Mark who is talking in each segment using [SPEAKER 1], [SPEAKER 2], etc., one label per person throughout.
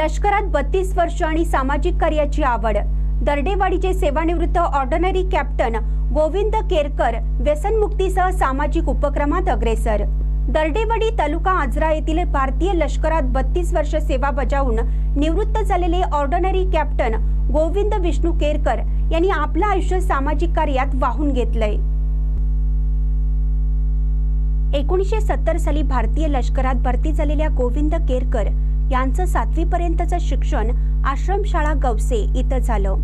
[SPEAKER 1] लष्करात बत्तीस वर्ष आणि सामाजिक कार्याची आवड. दर्डेवाडीचे सेवानिवृत्त ऑर्डनरी कॅप्टन गोविंद केरकर व्यसनमुक्तीसह सामाजिक उपक्रमात अग्रेसर. दर्डेवाडी तालुका आजरा येथील भारतीय लष्करात बत्तीस वर्ष सेवा बजावून निवृत्त झालेले ऑर्डनरी कॅप्टन गोविंद विष्णू केरकर यांनी आपलं आयुष्य सामाजिक कार्यात वाहून घेतलंय. एकोणीसशे सत्तर साली भारतीय लष्करात भरती झालेल्या गोविंद केरकर यांचं सातवीपर्यंतचं शिक्षण आश्रमशाळा गवसे इथं झालं.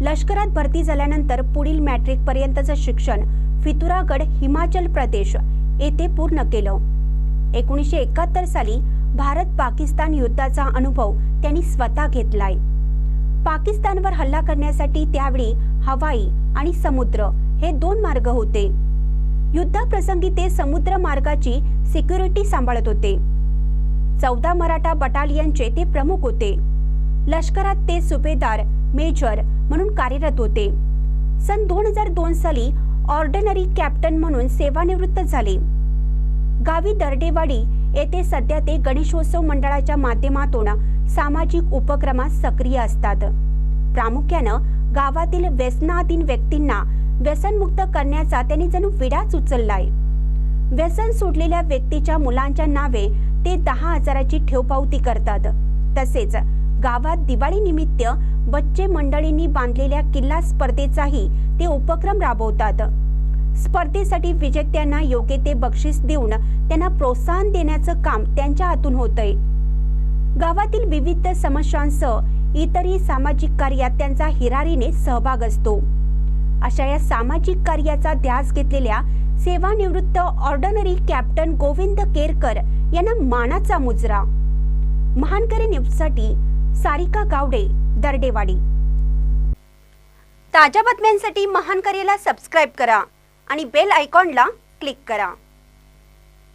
[SPEAKER 1] लष्करात भरती झाल्यानंतर पुढील मॅट्रिक पर्यंतचं शिक्षण फितुरागड हिमाचल प्रदेश येथे पूर्ण केलं. एकोणीसशे एकाहत्तर साली भारत पाकिस्तान युद्धाचा अनुभव त्यांनी स्वतः घेतलाय. पाकिस्तानवर हल्ला करण्यासाठी त्यावेळी हवाई आणि समुद्र हे दोन मार्ग होते. युद्धाप्रसंगी ते समुद्र मार्गाची सिक्युरिटी सांभाळत होते. चौदा मराठा बटालियनचे ते प्रमुख होते. लष्करात ते सुभेदार मेजर म्हणून कार्यरत होते. सन दोन हजार दोन साली ऑर्डिनरी कॅप्टन म्हणून सेवानिवृत्त झाले. गावी दर्डेवाडी येथे सध्या ते गणेशोत्सव मंडळाच्या माध्यमातून सामाजिक उपक्रमात सक्रिय असतात. प्रामुख्यानं गावातील व्यसनाधीन व्यक्तींना व्यसनमुक्त करण्याचा त्यांनी जणू विडाच उचललाय. व्यसन सोडलेल्या व्यक्तीच्या मुलांच्या नावे ते दहा हजाराची ठेवपावती करतात. तसेच गावात दिवाळी निमित्त बच्चे मंडळींनी बांधलेल्या किल्ला स्पर्धेचाही ते उपक्रम राबवतात. स्पर्धेसाठी विजेत्यांना योग्य ते बक्षीस देऊन त्यांना प्रोत्साहन देण्याचं काम त्यांच्या हातून होतंय. गावातील विविध समस्यांसह इतरही सामाजिक कार्यात त्यांचा हिरारीने सहभाग असतो. अशा या सामाजिक कार्याचा ध्यास घेतलेल्या सेवानिवृत्त ऑर्डनरी कॅप्टन गोविंद केरकर यांना मानाचा मुजरा. महानकरी न्यूजसाठी सारिका गावडे दर्डेवाडी. ताज्या बातम्यांसाठी महानकरीला सबस्क्राईब करा आणि बेल आयकॉनला क्लिक करा.